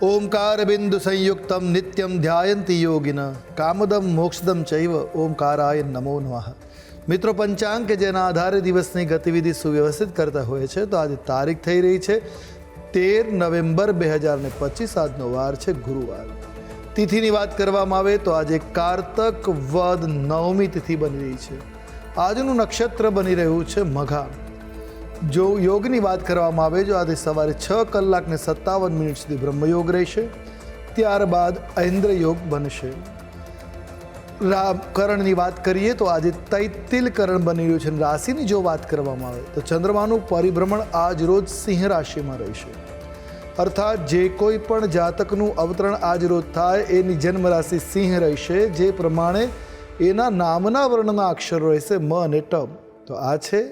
ઓમકાર બિંદુ સંયુક્તમ નિત્યમ ધ્યાયંતી યોગિન કામદમ મોક્ષદમ ચૈવ ઓમકારાય નમો નમઃ મિત્રો પંચાંગ કે જેના આધારે દિવસની ગતિવિધિ સુવ્યવસ્થિત કરતા હોય છે તો આજે તારીખ થઈ રહી છે તેર નવેમ્બર બે હજાર ને પચીસ આજનો વાર છે ગુરુવાર તિથિની વાત કરવામાં આવે તો આજે કારતક વદ નવમી તિથિ બની રહી છે આજનું નક્ષત્ર બની રહ્યું છે મઘા જો યોગની વાત કરવામાં આવે, જો આજે સવારે છ કલાકને સત્તાવન મિનિટ સુધી બ્રહ્મયોગ રહેશે, ત્યારબાદ ઐન્દ્ર યોગ બનશે કરણની વાત કરીએ તો આજે તૈતિલ કરણ બની રહ્યું છે રાશિની જો વાત કરવામાં આવે, તો ચંદ્રમાનું પરિભ્રમણ આજ રોજ સિંહ રાશિમાં રહેશે. અર્થાત જે કોઈ પણ જાતકનું અવતરણ આજ રોજ થાય, એની જન્મ રાશિ સિંહ રહેશે, જે પ્રમાણે એના નામના વર્ણના અક્ષરો રહેશે મ અને ટ. તો આ છે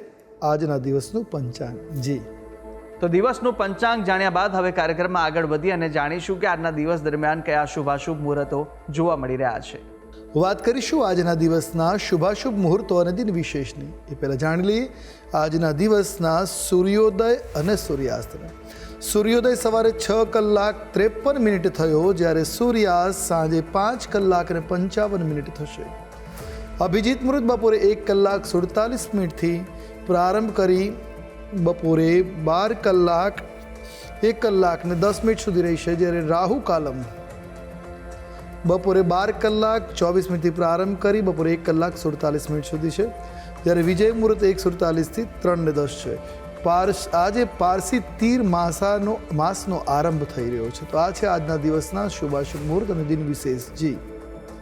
આજના દિવસનું પંચાંગ. જી. તો દિવસનું પંચાંગ જાણ્યા બાદ હવે કાર્યક્રમમાં આગળ વધી અને જાણીશું કે આજના દિવસ દરમિયાન કયા શુભાશુભ મુહૂર્તો જોવા મળી રહ્યા છે. વાત કરીશું આજના દિવસના શુભાશુભ મુહૂર્તો અને દિન વિશેષની. એ પહેલાં જાણી લઈએ આજના દિવસના સૂર્યોદય અને સૂર્યાસ્તના. સૂર્યોદય સવારે છ કલાક ત્રેપન મિનિટ થયો જ્યારે સૂર્યાસ્ત સાંજે પાંચ કલાક અને પંચાવન મિનિટ થશે. અભિજીત મૃત બપોરે એક કલાક સુડતાલીસ મિનિટથી પ્રારંભ કરી બપોરે બાર કલાક, એક કલાક ને દસ મિનિટ સુધી રહેશે જ્યારે રાહુ કાલમ. બપોરે બાર કલાક, ચોવીસ મિનિટથી પ્રારંભ કરી બપોરે એક કલાક સુડતાલીસ મિનિટ સુધી છે. જ્યારે વિજય મુહૂર્ત એક સુડતાલીસથી ત્રણ ને દસ છે. પાર્સ, આજે પારસી તીર માસાનો, માસનો આરંભ થઈ રહ્યો છે. તો આ છે આજના દિવસના શુભાશુભ મુહૂર્ત અને દિન વિશેષ જી.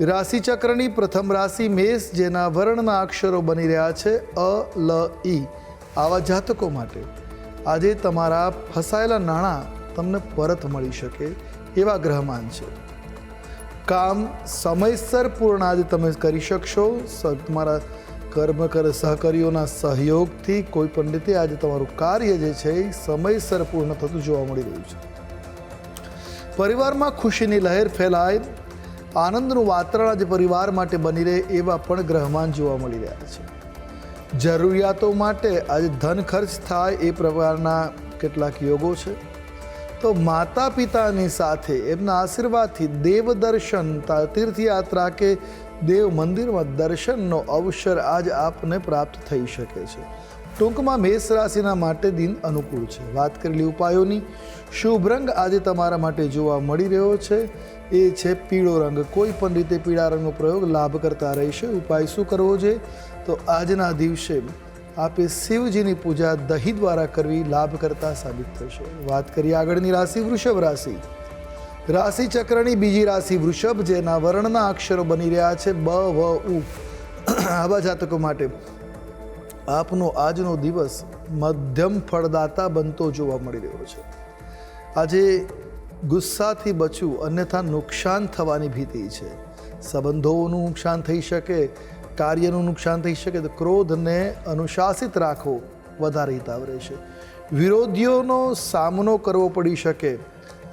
રાશિ ચક્રની પ્રથમ રાશિ મેષ, જેના વર્ણના અક્ષરો બની રહ્યા છે અ, લ ઈ આવા જાતકો માટે આજે તમારા ફસાયેલા નાણાં તમને પરત મળી શકે એવા ગ્રહમાન છે. કામ સમયસર પૂર્ણ આજે તમે કરી શકશો. તમારા કર્મ કર સહકારીઓના સહયોગથી કોઈ પણ રીતે આજે તમારું કાર્ય જે છે એ સમયસર પૂર્ણ થતું જોવા મળી રહ્યું છે. પરિવારમાં ખુશીની લહેર ફેલાય આનંદનું વાતાવરણ આજે પરિવાર માટે બની રહે એવા પણ ગ્રહમાન જોવા મળી રહ્યા છે. જરૂરિયાતો માટે આજે ધન ખર્ચ થાય એ પ્રકારના કેટલાક યોગો છે. તો માતા પિતાની સાથે એમના આશીર્વાદથી દેવ દર્શન તીર્થયાત્રા કે દેવ મંદિરમાં દર્શનનો અવસર આજ આપને પ્રાપ્ત થઈ શકે છે. ટૂંકમાં મેષ રાશિના માટે દિન અનુકૂળ છે. વાત કરેલી ઉપાયોની, શુભ રંગ આજે તમારા માટે જોવા મળી રહ્યો છે. એ છે પીળો રંગ. કોઈ પણ રીતે પીળા રંગનો પ્રયોગ લાભ કરતા રહેશે. ઉપાય શું કરવો છે? તો આજના દિવસે આપે શિવજીની પૂજા દહીં દ્વારા કરવી લાભ કરતા સાબિત થશે. વાત કરીએ આગળની રાશિ, વૃષભ રાશિ. રાશિ ચક્રની બીજી રાશિ, વૃષભ, જેના વર્ણના અક્ષરો બની રહ્યા છે. બ, વ, ઉ. આવા જાતકો માટે આપનો આજનો દિવસ મધ્યમ ફળદાતા બનતો જોવા મળી રહ્યો છે. આજે ગુસ્સાથી બચવું અન્યથા નુકસાન થવાની ભીતિ છે. સંબંધોનું નુકસાન થઈ શકે, કાર્યનું નુકસાન થઈ શકે, તો ક્રોધને અનુશાસિત રાખવો વધારે હિતાવ રહેશે. વિરોધીઓનો સામનો કરવો પડી શકે,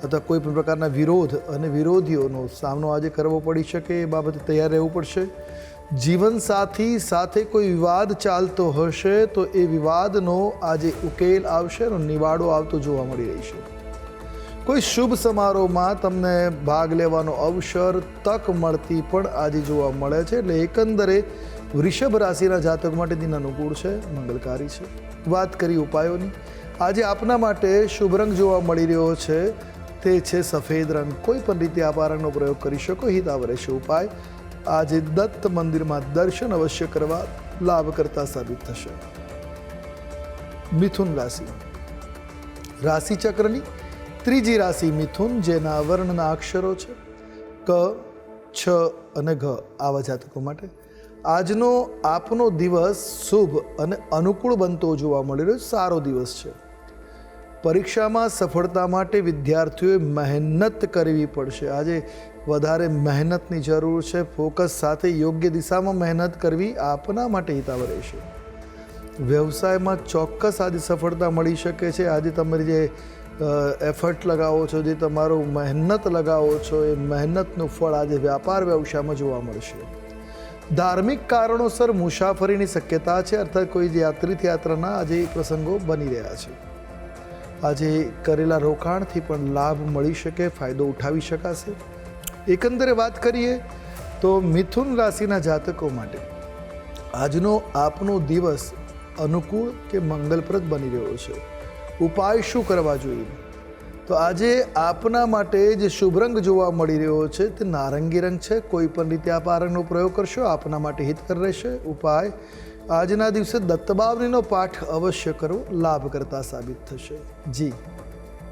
અથવા કોઈ પણ પ્રકારના વિરોધ અને વિરોધીઓનો સામનો આજે કરવો પડી શકે, એ બાબતે તૈયાર રહેવું પડશે. જીવનસાથી સાથે કોઈ વિવાદ ચાલતો હશે તો એ વિવાદનો આજે ઉકેલ આવશે અને નિવાડો આવતો જોવા મળી રહી છે. કોઈ શુભ સમારોહમાં તમને ભાગ લેવાનો અવસર તક મળતી પણ આજે જોવા મળે છે એટલે એકંદરે વૃષભ રાશિના જાતક માટે દિન અનુકૂળ છે, મંગલકારી છે. વાત કરી ઉપાયોની. આજે આપના માટે શુભ રંગ જોવા મળી રહ્યો છે. તે છે સફેદ રંગ. કોઈ પણ રીતે આપ આ રંગનો પ્રયોગ કરી શકો. હિતાવ રહેશે ઉપાય. આજે દત્ત મંદિરમાં દર્શન અવશ્ય કરવા લાભ કરતા સાબિત થશે. મિથુન રાશિ. રાશિ ચક્રની ત્રીજી રાશિ મિથુન, જેના વર્ણના અક્ષરો છે ક, છ અને ઘ આવા જાતકો માટે. આજનો આપનો દિવસ શુભ અને અનુકૂળ બનતો જોવા મળી રહ્યો સારો દિવસ છે. પરીક્ષામાં સફળતા માટે વિદ્યાર્થીઓએ મહેનત કરવી પડશે. આજે વધારે મહેનતની જરૂર છે. ફોકસ સાથે યોગ્ય દિશામાં મહેનત કરવી આપના માટે હિતાવ રહેશે. વ્યવસાયમાં ચોક્કસ આજે સફળતા મળી શકે છે. આજે તમારી જે એફર્ટ લગાવો છો, જે તમારું મહેનત લગાવો છો, એ મહેનતનું ફળ આજે વ્યાપાર વ્યવસાયમાં જોવા મળશે. ધાર્મિક કારણોસર મુસાફરીની શક્યતા છે. અર્થાત કોઈ યાત્રિત યાત્રાના આજે પ્રસંગો બની રહ્યા છે. આજે કરેલા રોકાણથી પણ લાભ મળી શકે, ફાયદો ઉઠાવી શકાશે. એકંદરે વાત કરીએ તો મિથુન રાશિના જાતકો માટે આજનો આપનો દિવસ અનુકૂળ કે મંગલપ્રદ બની રહ્યો છે? ઉપાય શું કરવા જોઈએ? તો આજે આપના માટે જે શુભ રંગ જોવા મળી રહ્યો છે. તે નારંગી રંગ છે. કોઈ પણ રીતે આપ આ રંગનો પ્રયોગ કરશો, આપના માટે હિતકર રહેશે. ઉપાય, આજના દિવસે દત્તબાવનીનો પાઠ અવશ્ય કરવો લાભકર્તા સાબિત થશે. જી.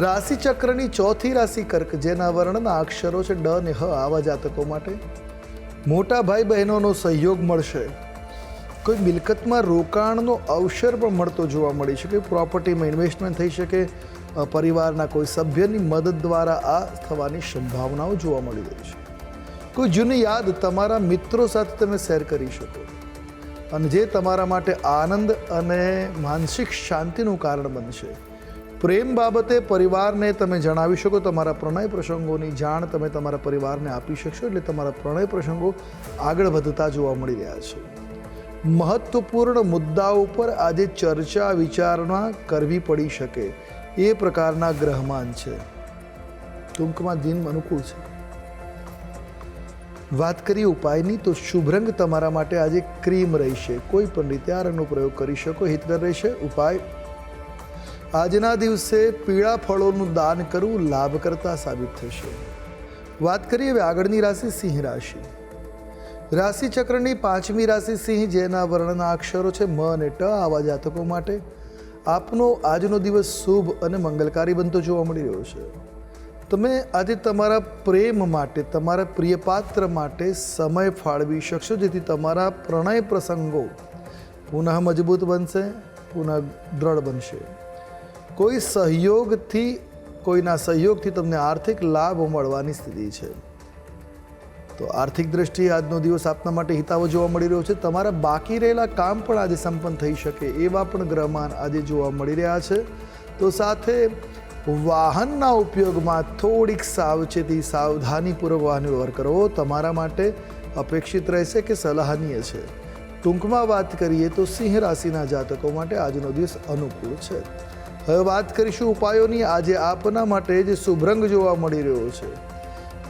રાશિ ચક્રની ચોથી રાશિ કર્ક, જેના વર્ણના અક્ષરો છે ડ ને હ, આવા જાતકો માટે મોટા ભાઈ બહેનોનો સહયોગ મળશે. કોઈ મિલકતમાં રોકાણનો અવસર પણ મળતો જોવા મળી શકે પ્રોપર્ટીમાં ઇન્વેસ્ટમેન્ટ થઈ શકે પરિવારના કોઈ સભ્યની મદદ દ્વારા આ થવાની સંભાવનાઓ જોવા મળી રહી છે. કોઈ જૂની યાદ તમારા મિત્રો સાથે તમે શેર કરી શકો. અને જે તમારા માટે આનંદ અને માનસિક શાંતિનું કારણ બનશે. પ્રેમ બાબતે પરિવારને તમે જણાવી શકો, તમારા પ્રણય પ્રસંગોની જાણ તમે તમારા પરિવારને આપી શકશો, એટલે તમારા પ્રણય પ્રસંગો આગળ વધતા જોવા મળી રહ્યા છે. મહત્વપૂર્ણ મુદ્દાઓ પર આજે ચર્ચા વિચારણા કરવી પડી શકે એ પ્રકારના ગ્રહમાન છે. ટૂંકમાં દિન અનુકૂળ છે. વાત કરીએ ઉપાયની, તો શુભ રંગ તમારા માટે આજે ક્રીમ રહેશે. કોઈ પણ રીતે આ રંગનો પ્રયોગ કરી શકો, હિતકર રહેશે. ઉપાય આજના દિવસે પીળા ફળોનું દાન કરવું લાભકર્તા સાબિત થશે. વાત કરીએ હવે આગળની રાશિ સિંહ રાશિ. રાશિ ચક્રની પાંચમી રાશિ સિંહ, જેના વર્ણના અક્ષરો છે મ અને ટ, આવા જાતકો માટે આપનો આજનો દિવસ શુભ અને મંગલકારી બનતો જોવા મળી રહ્યો છે. તમે આજે તમારા પ્રેમ માટે, તમારા પ્રિય પાત્ર માટે સમય ફાળવી શકશો, જેથી તમારા પ્રણય પ્રસંગો પુનઃ મજબૂત બનશે, પુનઃ દ્રઢ બનશે. કોઈ સહયોગથી, કોઈના સહયોગથી તમને આર્થિક લાભ મળવાની સ્થિતિ છે. તો આર્થિક દ્રષ્ટિએ આજનો દિવસ આપના માટે હિતાવો જોવા મળી રહ્યો છે. તમારા બાકી રહેલા કામ પણ આજે સંપન્ન થઈ શકે, એવા પણ ગ્રહમાન આજે જોવા મળી રહ્યા છે. તો સાથે વાહનના ઉપયોગમાં થોડીક સાવચેતી સાવધાનીપૂર્વક વાહન વ્યવહાર કરવો તમારા માટે અપેક્ષિત રહેશે કે સલાહનીય છે. ટૂંકમાં વાત કરીએ તો સિંહ રાશિના જાતકો માટે આજનો દિવસ અનુકૂળ છે. હવે વાત કરીશું ઉપાયોની. આજે આપના માટે જે શુભ રંગ જોવા મળી રહ્યો છે.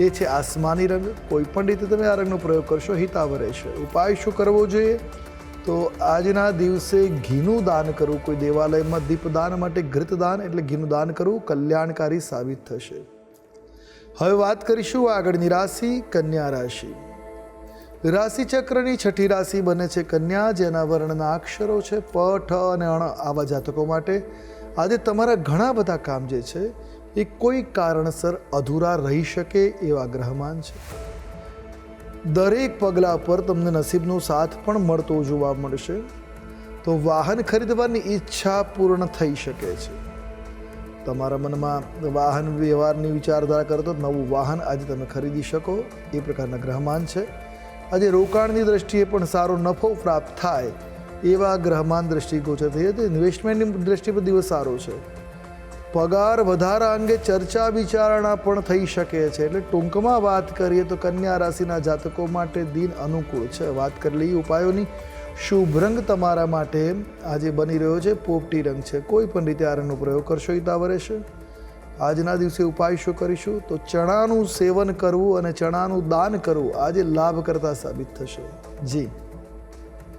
એ છે આસમાની રંગ. કોઈ પણ રીતે તમે આ રંગનો પ્રયોગ કરશો હિતાવ રહેશે. ઉપાય શું કરવો જોઈએ? તો આજના દિવસે ઘીનું દાન કરવું. કોઈ દેવાલયમાં દીપદાન માટે ઘૃતદાન એટલે ઘીનું દાન કરવું કલ્યાણકારી સાબિત થશે. હવે વાત કરીશું આગળની રાશિ, કન્યા રાશિ. રાશિચક્રની છઠ્ઠી રાશિ બને છે કન્યા, જેના વર્ણના અક્ષરો છે, પ, ઠ અને અણ આવા જાતકો માટે. આજે તમારા ઘણા બધા કામ જે છે, એ કોઈ કારણસર અધૂરા રહી શકે એવા ગ્રહમાન છે. દરેક પગલા પર તમને નસીબનો સાથ પણ મળતો જોવા મળશે. તો વાહન ખરીદવાની ઈચ્છા પૂર્ણ થઈ શકે છે. તમારા મનમાં વાહન વ્યવહારની વિચારધારા કરતો નવું વાહન આજે તમે ખરીદી શકો, એ પ્રકારના ગ્રહમાન છે. આજે રોકાણની દ્રષ્ટિએ પણ સારો નફો પ્રાપ્ત થાય એવા ગ્રહમાન દ્રષ્ટિ ગોચર થઈ હતી ઇન્વેસ્ટમેન્ટની દ્રષ્ટિ પર દિવસ સારો છે. પગાર વધારા અંગે ચર્ચા વિચારણા પણ થઈ શકે છે. એટલે ટૂંકમાં વાત કરીએ તો કન્યા રાશિના જાતકો માટે દિન અનુકૂળ છે. વાત કરી લઈએ ઉપાયોની. શુભ રંગ તમારા માટે આજે બની રહ્યો છે. પોપટી રંગ છે. કોઈ પણ રીતે આ રંગનો પ્રયોગ કરશો હિતાવ રહેશે. આજના દિવસે ઉપાય શું કરીશું? તો ચણાનું સેવન કરવું અને ચણાનું દાન કરવું આજે લાભ કરતા સાબિત થશે. જી.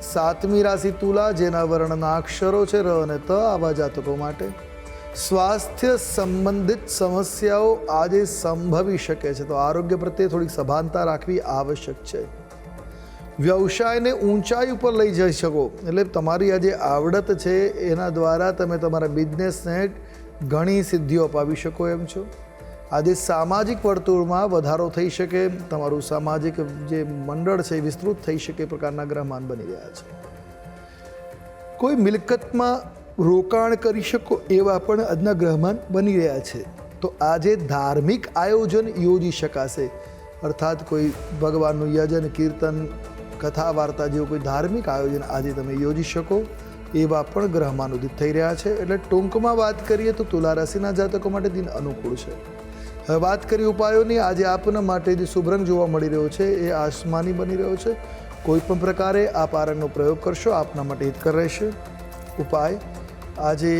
સાતમી રાશિ તુલા, જેના વર્ણના અક્ષરો છે ર અને ત, આવા જાતકો માટે. સ્વાસ્થ્ય સંબંધિત સમસ્યાઓ આજે સંભવી શકે છે, તો આરોગ્ય પ્રત્યે થોડીક સભાનતા રાખવી આવશ્યક છે. વ્યવસાયને ઊંચાઈ ઉપર લઈ જઈ શકો, એટલે તમારી આ જે આવડત છે, એના દ્વારા તમે તમારા બિઝનેસને ઘણી સિદ્ધિઓ અપાવી શકો એમ છો. આજે સામાજિક વર્તુળમાં વધારો થઈ શકે, તમારું સામાજિક જે મંડળ છે એ વિસ્તૃત થઈ શકે પ્રકારના ગ્રહમાન બની રહ્યા છે. કોઈ મિલકતમાં રોકાણ કરી શકો એવા પણ આજના ગ્રહમાન બની રહ્યા છે. તો આજે ધાર્મિક આયોજન યોજી શકાશે. અર્થાત કોઈ ભગવાનનું યજન, કીર્તન, કથા, વાર્તા જેવું કોઈ ધાર્મિક આયોજન આજે તમે યોજી શકો એવા પણ ગ્રહમાન ઉદિત થઈ રહ્યા છે. એટલે ટૂંકમાં વાત કરીએ તો તુલા રાશિના જાતકો માટે દિન અનુકૂળ છે. હવે વાત કરી ઉપાયોની. આજે આપના માટે જે શુભ રંગ જોવા મળી રહ્યો છે, એ આસમાની બની રહ્યો છે. કોઈ પણ પ્રકારે આપ આ રંગનો પ્રયોગ કરશો, આપના માટે હિતકર રહેશે. ઉપાય, આજે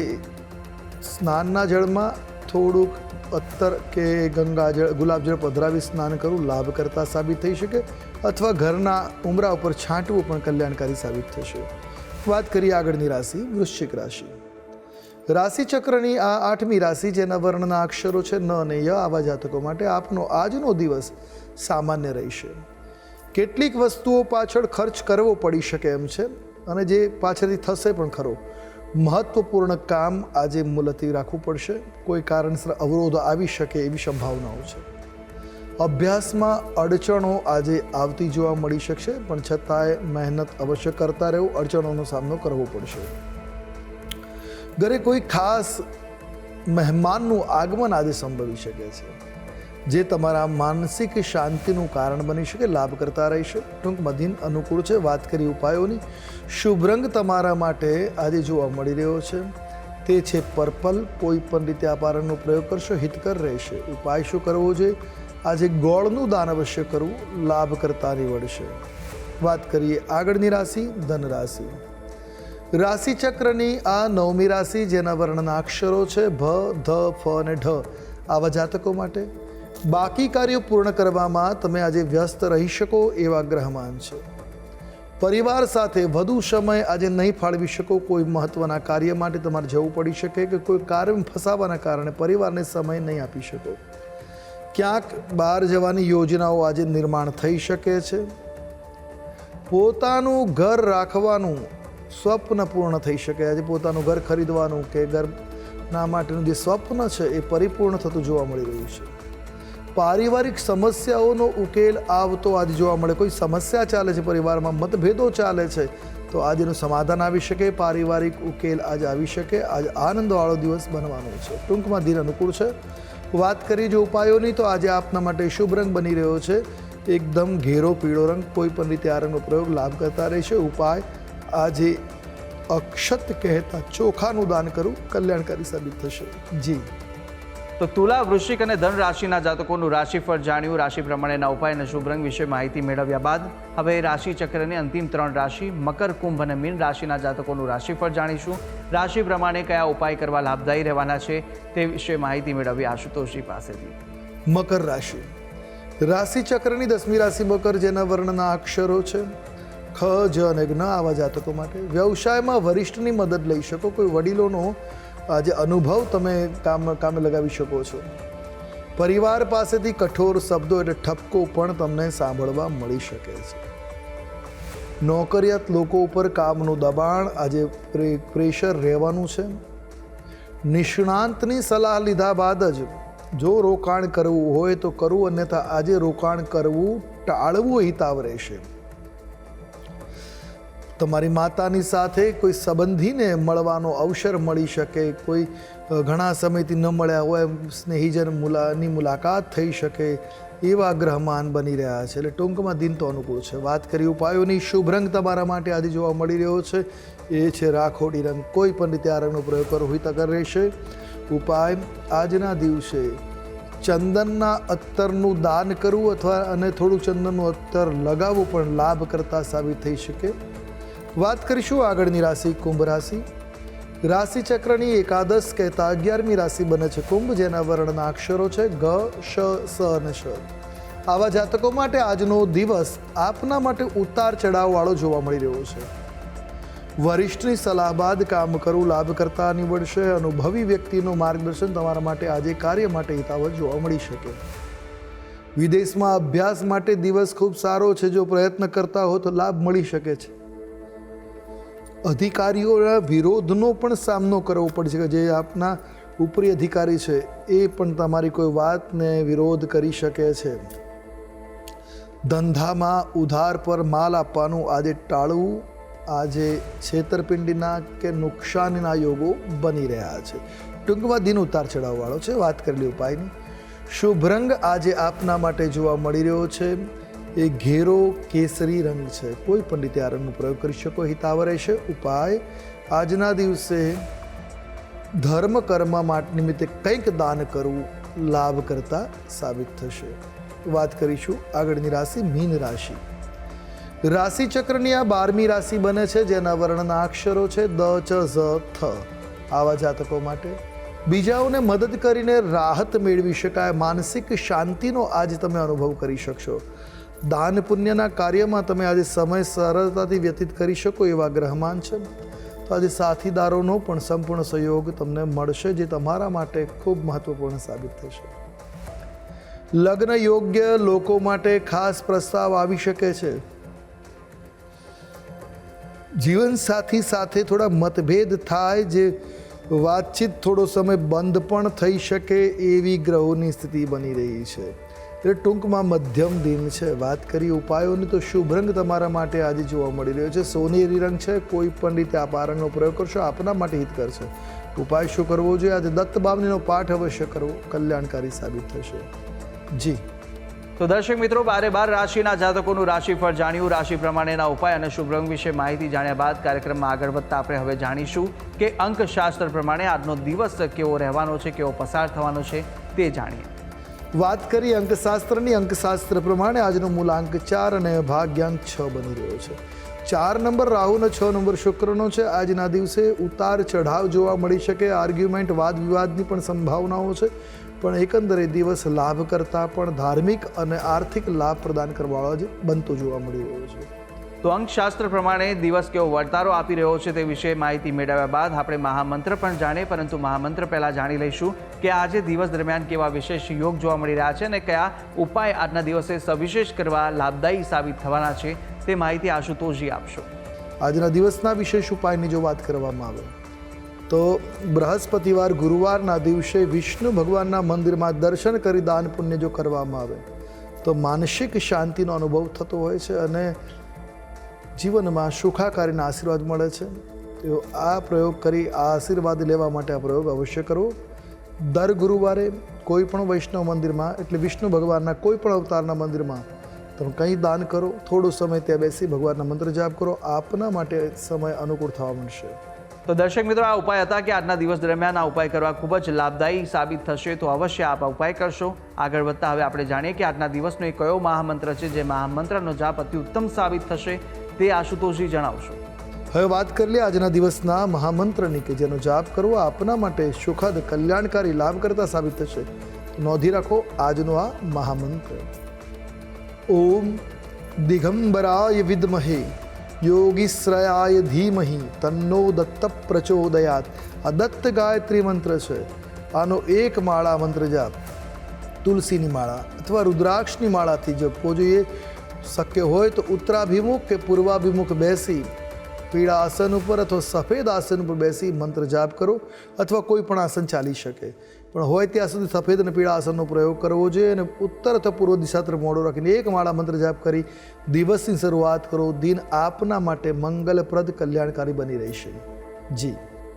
સ્નાનના જળમાં થોડુંક અત્તર કે ગંગાજળ ગુલાબજળ પધરાવી સ્નાન કરવું લાભકર્તા સાબિત થઈ શકે અથવા ઘરના ઉમરા ઉપર છાંટવું પણ કલ્યાણકારી સાબિત થશે વાત કરીએ આગળની રાશિ, વૃશ્ચિક રાશિ. રાશિ ચક્રની આ આઠમી રાશિ, જેના વર્ણના અક્ષરો છે ન અને ય, આવા જાતકો માટે આપનો આજનો દિવસ સામાન્ય રહેશે. કેટલીક વસ્તુઓ પાછળ ખર્ચ કરવો પડી શકે એમ છે, અને જે પાછળથી થશે પણ ખરો. મહત્વપૂર્ણ કામ આજે મુલતવી રાખવું પડશે. કોઈ કારણસર અવરોધ આવી શકે એવી સંભાવનાઓ છે. અભ્યાસમાં અડચણો આજે આવતી જોવા મળી શકશે, પણ છતાંય મહેનત અવશ્ય કરતા રહેવું અડચણોનો સામનો કરવો પડશે. ઘરે કોઈ ખાસ મહેમાનનું આગમન આજે સંભવી શકે છે. જે તમારા માનસિક શાંતિનું કારણ બની શકે, લાભ કરતા રહેશે. ટૂંકમાં દિન અનુકૂળ છે, વાત કરી ઉપાયોની. શુભ રંગ તમારા માટે આજે જોવા મળી રહ્યો છે. તે છે પર્પલ, કોઈ પણ રીતે આ પારણનો પ્રયોગ કરશો, હિતકર રહેશે. ઉપાય શું કરવો જોઈએ? આજે ગોળનું દાન અવશ્ય કરવું, લાભ કરતા નીવડશે. વાત કરીએ આગળની રાશિ ધન રાશિ રાશિ ચક્રની આ નવમી રાશિ જેના વર્ણના અક્ષરો છે ભ, ધ, ફ અને ઢ. આવા જાતકો માટે બાકી કાર્યો પૂર્ણ કરવામાં તમે આજે વ્યસ્ત રહી શકો એવા ગ્રહમાન છે. પરિવાર સાથે વધુ સમય આજે નહીં ફાળવી શકો, કોઈ મહત્વના કાર્ય માટે તમારે જવું પડી શકે કે કોઈ કાર્યમાં ફસાવાના કારણે પરિવારને સમય નહીં આપી શકો. ક્યાંક બહાર જવાની યોજનાઓ આજે નિર્માણ થઈ શકે છે. પોતાનું ઘર રાખવાનું સ્વપ્ન પૂર્ણ થઈ શકે. આજે પોતાનું ઘર ખરીદવાનું કે ઘરના માટેનું જે સ્વપ્ન છે એ પરિપૂર્ણ થતું જોવા મળી રહ્યું છે. પારિવારિક સમસ્યાઓનો ઉકેલ આવતો આજે જોવા મળે. કોઈ સમસ્યા ચાલે છે, પરિવારમાં મતભેદો ચાલે છે, તો આજે એનું સમાધાન આવી શકે. પારિવારિક ઉકેલ આજે આવી શકે. આજે આનંદવાળો દિવસ બનવાનો છે. ટૂંકમાં દિન અનુકૂળ છે. વાત કરીએ જો ઉપાયોની, તો આજે આપના માટે શુભ રંગ બની રહ્યો છે. એકદમ ઘેરો પીળો રંગ, કોઈ પણ રીતે આ રંગનો પ્રયોગ લાભ કરતા રહેશે. ઉપાય આજે અક્ષત કહેતા ચોખાનું દાન કરવું કલ્યાણકારી સાબિત થશે. જી. તો તુલા વૃશ્ચિક અને ધન રાશિના જાતકોનું રાશિફળ જાણ્યું. રાશિ પ્રમાણેના ઉપાય અને શુભ રંગ વિશે માહિતી મેળવ્યા બાદ હવે રાશિ ચક્રની અંતિમ ત્રણ રાશિ મકર કુંભ અને મીન રાશિના જાતકોનું રાશિફળ જાણીશું. રાશિ પ્રમાણે કયા ઉપાય કરવા લાભદાયી રહેવાના છે તે વિશે માહિતી મેળવી આશુતોષજી પાસેથી. મકર રાશિ. રાશિ ચક્રની દસમી રાશિ મકર જેના વર્ણના અક્ષરો છે. ખ, જ અને જ્ઞ આવા જાતકો માટે વ્યવસાયમાં વરિષ્ઠની મદદ લઈ શકો. કોઈ વડીલોનો આજે અનુભવ તમે કામ, કામે લગાવી શકો છો. પરિવાર પાસેથી કઠોર શબ્દો એટલે ઠપકો પણ તમને સાંભળવા મળી શકે છે. નોકરિયાત લોકો ઉપર કામનું દબાણ, આજે પ્રે- પ્રેશર રહેવાનું છે. નિષ્ણાંતની સલાહ લીધા બાદ જ જો રોકાણ કરવું હોય તો કરવું અન્યથા આજે રોકાણ કરવું ટાળવું હિતાવ રહેશે. તમારી માતાની સાથે કોઈ સંબંધીને મળવાનો અવસર મળી શકે, કોઈ ઘણા સમયથી ન મળ્યા હોય, સ્નેહીજન મુલાની મુલાકાત થઈ શકે, એવા ગ્રહમાન બની રહ્યા છે. એટલે ટૂંકમાં દિન તો અનુકૂળ છે. વાત કરી ઉપાયોની, શુભ રંગ તમારા માટે આજે જોવા મળી રહ્યો છે. એ છે રાખોડી રંગ. કોઈ પણ રીતે આ રંગનો પ્રયોગ કરવો હિતકર રહેશે ઉપાય, આજના દિવસે ચંદનના અત્તરનું દાન કરવું અથવા અને થોડું ચંદનનું અત્તર લગાવવું પણ લાભ કરતા સાબિત થઈ શકે. વાત કરીશું આગળની રાશિ, કુંભ રાશિ. રાશિ ચક્રની એકાદશ કહેતા અગિયારમી રાશિ બને છે કુંભ, જેના વર્ણના અક્ષરો છે ગ, શ, સ અને શ. આવા જાતકો માટે આજનો દિવસ આપના માટે ઉતાર ચઢાવવાળો જોવા મળી રહ્યો છે. વરિષ્ઠની સલાહ બાદ કામ કરવું લાભકર્તા નીવડશે, અનુભવી વ્યક્તિનું માર્ગદર્શન તમારા માટે આજે કાર્ય માટે હિતાવહ જોવા મળી શકે. વિદેશમાં અભ્યાસ માટે દિવસ ખૂબ સારો છે, જો પ્રયત્ન કરતા હો તો લાભ મળી શકે છે. અધિકારીઓના વિરોધનો પણ સામનો કરવો પડશે કે જે આપના ઉપરી અધિકારી છે, એ પણ તમારી કોઈ વાતને વિરોધ કરી શકે છે. ધંધામાં ઉધાર પર માલ આપવાનું આજે ટાળવું, આજે છેતરપિંડીના કે નુકસાનના યોગો બની રહ્યા છે. ટૂંકમાં દિન ઉતાર ચઢાવવાળો છે, વાત કરેલી ઉપાયની. શુભ રંગ આજે આપના માટે જોવા મળી રહ્યો છે. એ ઘેરો કેસરી રંગ છે. કોઈ પણ રીતે આ રંગનો પ્રયોગ કરી શકો. હિતાવ રહેશે ઉપાય. આજના દિવસે ધર્મ કર્મ માટે નિમિત્તે કંઈક દાન કરવું લાભ કરતા સાબિત થશે. વાત કરીશું આગળની રાશિ, મીન રાશિ. રાશિ ચક્રની આ બારમી રાશિ બને છે, જેના વર્ણના અક્ષરો છે, દ, ચ, ઝ, થ. આવા જાતકો માટે. બીજાઓને મદદ કરીને રાહત મેળવી શકાય. માનસિક શાંતિનો આજ તમે અનુભવ કરી શકશો. દાન પુણ્યના કાર્યમાં તમે આજે સમય સરળતાથી વ્યતીત કરી શકો એવા ગ્રહમાન છે. તો આજે સાથીદારોનો પણ સંપૂર્ણ સહયોગ તમને મળશે, જે તમારા માટે ખૂબ મહત્વપૂર્ણ સાબિત થશે. લગ્ન યોગ્ય લોકો માટે ખાસ પ્રસ્તાવ આવી શકે છે. જીવનસાથી સાથે થોડા મતભેદ થાય, જે વાતચીત થોડો સમય બંધ પણ થઈ શકે એવી ગ્રહોની સ્થિતિ બની રહી છે. એટલે ટૂંકમાં મધ્યમ દિન છે. વાત કરી ઉપાયોની, તો શુભ રંગ તમારા માટે આજે જોવા મળી રહ્યો છે. સોનેરી રંગ છે. કોઈ પણ રીતે આપ આ રંગનો પ્રયોગ કરશો, આપના માટે હિત કરશે ઉપાય શું કરવો જોઈએ? આજે દત્ત બાવનીનો પાઠ અવશ્ય કરવો. કલ્યાણકારી સાબિત થશે. જી. તો દર્શક મિત્રો, બારે બાર રાશિના જાતકોનું રાશિફળ જાણ્યું. રાશિ પ્રમાણેના ઉપાય અને શુભ રંગ વિશે માહિતી જાણ્યા બાદ કાર્યક્રમમાં આગળ વધતા આપણે હવે જાણીશું કે અંકશાસ્ત્ર પ્રમાણે આજનો દિવસ કેવો રહેવાનો છે, કેવો પસાર થવાનો છે તે જાણીએ. વાત કરી અંકશાસ્ત્રની. અંકશાસ્ત્ર પ્રમાણે આજનો મૂલાંક ચાર અને ભાગ્યાંક છ બની રહ્યો છે. ચાર નંબર રાહુ છ નંબર શુક્રનો છે. આજના દિવસે ઉતાર ચઢાવ જોવા મળી શકે. આર્ગ્યુમેન્ટ વાદ વિવાદની પણ સંભાવનાઓ છે. પણ એકંદરે દિવસ લાભ કરતાં પણ ધાર્મિક અને આર્થિક લાભ પ્રદાન કરવાવાળો બનતો જોવા મળી રહ્યો છે. તો અંકશાસ્ત્ર પ્રમાણે દિવસ કેવો વર્તારો આપી રહ્યો છે તે વિશે માહિતી મેળવ્યા બાદ આપણે મહામંત્ર પણ જાણીએ, પરંતુ મહામંત્ર પહેલાં જાણી લઈશું કે આજે દિવસ દરમિયાન કેવા વિશેષ યોગ જોવા મળી રહ્યા છે અને કયા ઉપાય આજના દિવસે સવિશેષ કરવા લાભદાયી સાબિત થવાના છે તે માહિતી આશુતોષજી આપશો. આજના દિવસના વિશેષ ઉપાયની જો વાત કરવામાં આવે, તો બૃહસ્પતિવાર ગુરુવારના દિવસે વિષ્ણુ ભગવાનના મંદિરમાં દર્શન કરી દાન પુણ્ય જો કરવામાં આવે, તો માનસિક શાંતિનો અનુભવ થતો હોય છે અને જીવનમાં સુખાકારીના આશીર્વાદ મળે છે. તો આ પ્રયોગ કરી આ આશીર્વાદ લેવા માટે આ પ્રયોગ અવશ્ય કરવો દર ગુરુવારે કોઈ પણ વૈષ્ણવ મંદિરમાં એટલે વિષ્ણુ ભગવાનના કોઈ પણ અવતારના મંદિરમાં તમે કંઈ દાન કરો, થોડો સમય ત્યાં બેસી ભગવાનના મંત્ર જાપ કરો, આપના માટે સમય અનુકૂળ થવા મળશે તો દર્શક મિત્રો, આ ઉપાય હતા કે આજના દિવસ દરમિયાન આ ઉપાય કરવા ખૂબ જ લાભદાયી સાબિત થશે, તો અવશ્ય આપ ઉપાય કરશો. આગળ વધતા હવે આપણે જાણીએ કે આજના દિવસનો એ કયો મહામંત્ર છે, જે મહામંત્રનો જાપ અતિ ઉત્તમ સાબિત થશે. તે આશુતોષજી જણાવશો. હવે વાત કરી લઈએ આજના દિવસના મહામંત્રની કે જેનો જાપ કરવો આપના માટે સુખદ, કલ્યાણકારી લાભ કરતા સાબિત થશે. નોંધી રાખો આજનો આ મહામંત્ર. ઓમ દિગંબરાય વિદ્મહે, યોગીશ્રયાય ધીમહિ, તન્નો દત્ત પ્રચોદયાત. આ દત્ત ગાયત્રી મંત્ર છે. આનો એક માળા મંત્ર જાપ. તુલસીની માળા અથવા રુદ્રાક્ષની માળાથી જપવો જોઈએ. શક્ય હોય તો ઉત્તરાભિમુખ કે પૂર્વાભિમુખ બેસી પીળા આસન ઉપર અથવા સફેદ આસન ઉપર બેસી મંત્ર જાપ કરો અથવા કોઈ પણ આસન ચાલી શકે. પણ હોય ત્યાં સુધી સફેદ અને પીળા આસનનો પ્રયોગ કરવો જોઈએ અને ઉત્તર અથવા પૂર્વ દિશા તરફ મોડો રાખીને એક માળા મંત્ર જાપ કરી દિવસની શરૂઆત કરો. દિન આપના માટે મંગલપ્રદ કલ્યાણકારી બની રહેશે. જી.